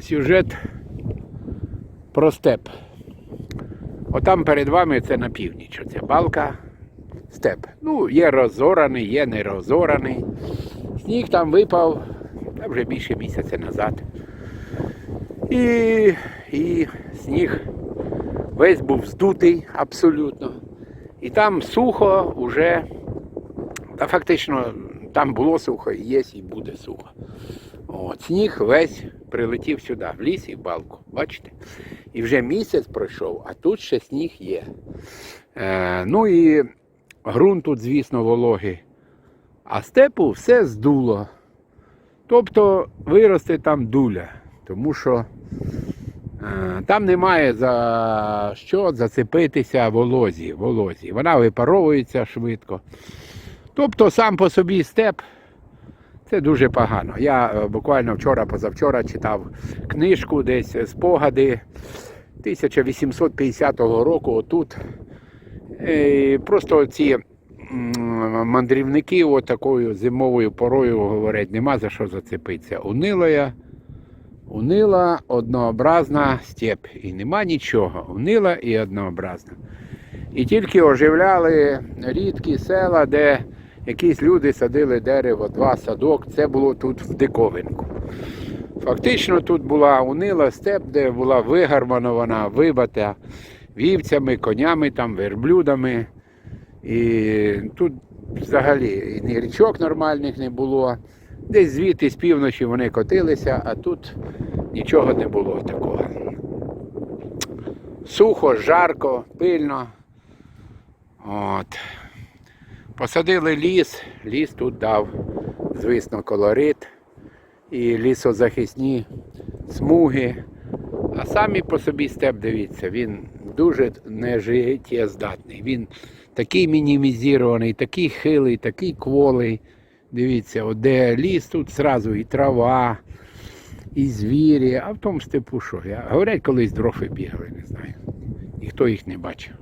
сюжет про степ. Отам перед вами це на північ. Оце балка, степ. Ну, є розораний, є не розораний. Сніг там випав та вже більше місяця назад. І, і сніг весь був здутий абсолютно. І там сухо вже, та фактично там було сухо, і є, і буде сухо. От, сніг весь прилетів сюди, в ліс і в балку. Бачите? І вже місяць пройшов, а тут ще сніг є. Е, ну і ґрунт тут, звісно, вологий. А степу все здуло. Тобто виросте там дуля. Тому що е, там немає за що зацепитися волозі. волозі. Вона випаровується швидко. Тобто сам по собі степ це дуже погано. Я е, буквально вчора, позавчора читав книжку, десь е, спогади 1850 року. Отут Е, просто ці мандрівники от такою зимовою порою говорять, нема за що зацепитися. Унила, унила, однообразна степ. І нема нічого. Унила і однообразна. І тільки оживляли рідкі села, де якісь люди садили дерево, два садок. Це було тут в диковинку. Фактично тут була унила степ, де була вигармонована, вибита вівцями, конями, там, верблюдами. І тут взагалі ні річок нормальних не було. Десь звідти з півночі вони котилися, а тут нічого не було такого. Сухо, жарко, пильно. От. Посадили ліс, ліс тут дав, звісно, колорит і лісозахисні смуги. А самі по собі степ, дивіться, він дуже нежиттєздатний. Він такий мінімізований, такий хилий, такий кволий. Дивіться, от де ліс, тут зразу і трава, і звірі, а в тому степу що? Я, говорять, колись дрофи бігали, не знаю. Ніхто їх не бачив.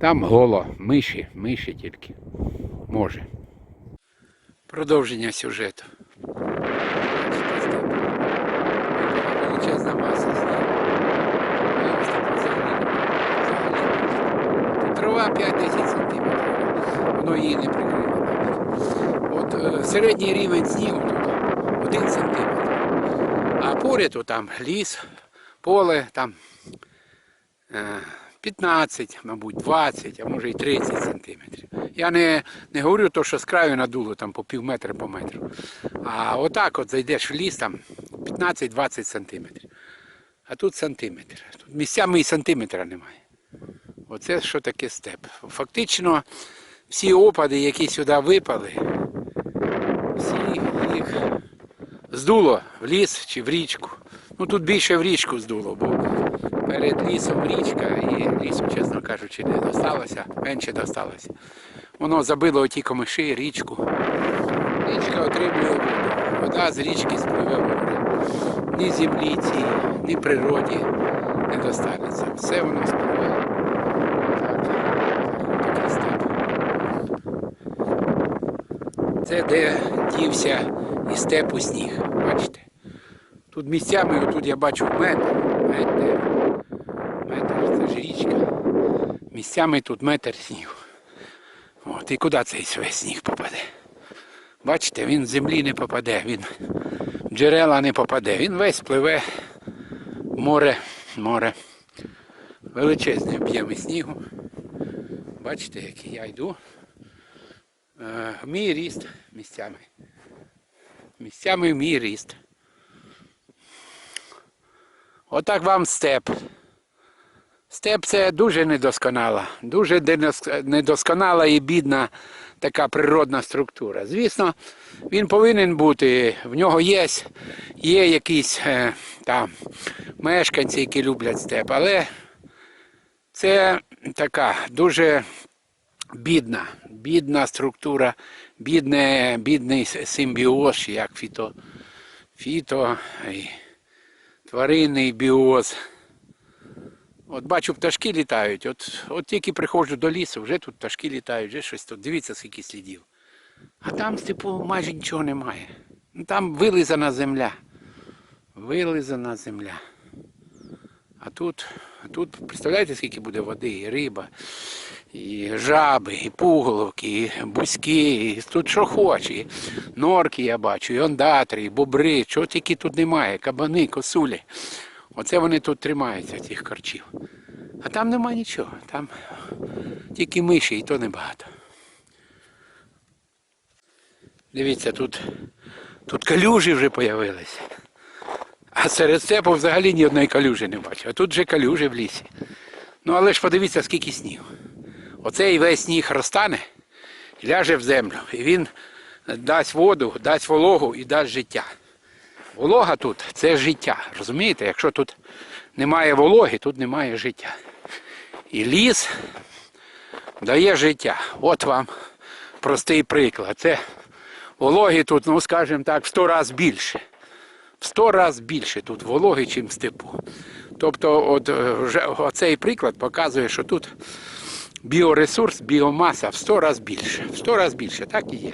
Там голо, миші, миші тільки. Може. Продовження сюжету. Величезна маса Трава 5-10 сантиметрів. Воно її не прикриє. навіть. От е, середній рівень снігу тут 1 сантиметр. А поряд там ліс, поле там е, 15, мабуть, 20, а може і 30 сантиметрів. Я не, не говорю то, що з краю надуло там по пів метра по метру. А отак от зайдеш в ліс там 15-20 сантиметрів. А тут сантиметр. Тут місцями і сантиметра немає. Оце що таке степ. Фактично всі опади, які сюди випали, всі їх здуло в ліс чи в річку. Ну тут більше в річку здуло, бо перед лісом річка і лісу, чесно кажучи, не досталося, менше досталося. Воно забило оті комиші, річку. Річка отримує воду. Вода з річки спливе море. Ні землі цій, ні природі не достанеться. Все воно спливе. Це де дівся і степу сніг. Бачите? Тут місцями, отут я бачу метр. Метр. Метр, це ж річка. Місцями тут метр снігу. От, і куди цей весь сніг попаде? Бачите, він з землі не попаде, він в джерела не попаде. Він весь пливе в море, море. Величезні об'єми снігу. Бачите, який я йду. Е, мій ріст місцями. Місцями мій ріст. Отак вам степ. Степ це дуже недосконала, дуже недосконала і бідна така природна структура. Звісно, він повинен бути, в нього є, є якісь е, там мешканці, які люблять степ, але це така дуже бідна, бідна структура, бідне, бідний симбіоз, як фіто, фіто тваринний біоз. От бачу, пташки літають. От, от тільки приходжу до лісу, вже тут пташки літають, вже щось тут. Дивіться, скільки слідів. А там, типу, майже нічого немає. Ну, Там вилизана земля. Вилизана земля. А тут, тут, представляєте, скільки буде води, і риба, і жаби, і пуголовки, і бузьки, і тут що хоче. Норки я бачу, і ондатри, і бобри, чого тільки тут немає, кабани, косулі. Оце вони тут тримаються, цих корчів. А там нема нічого, там тільки миші, і то небагато. Дивіться, тут, тут калюжі вже з'явилися. А серед степу взагалі ні одної калюжі не бачу. А тут вже калюжі в лісі. Ну але ж подивіться, скільки снігу. Оцей весь сніг розтане ляже в землю. І він дасть воду, дасть вологу і дасть життя. Волога тут це життя. Розумієте? Якщо тут немає вологи, тут немає життя. І ліс дає життя. От вам простий приклад. Це вологи тут, ну скажімо так, в сто разів більше в 100 разів більше тут вологи, ніж в степу. Тобто, от, е, вже оцей приклад показує, що тут біоресурс, біомаса в 100 разів більше. В 100 разів більше, так і є.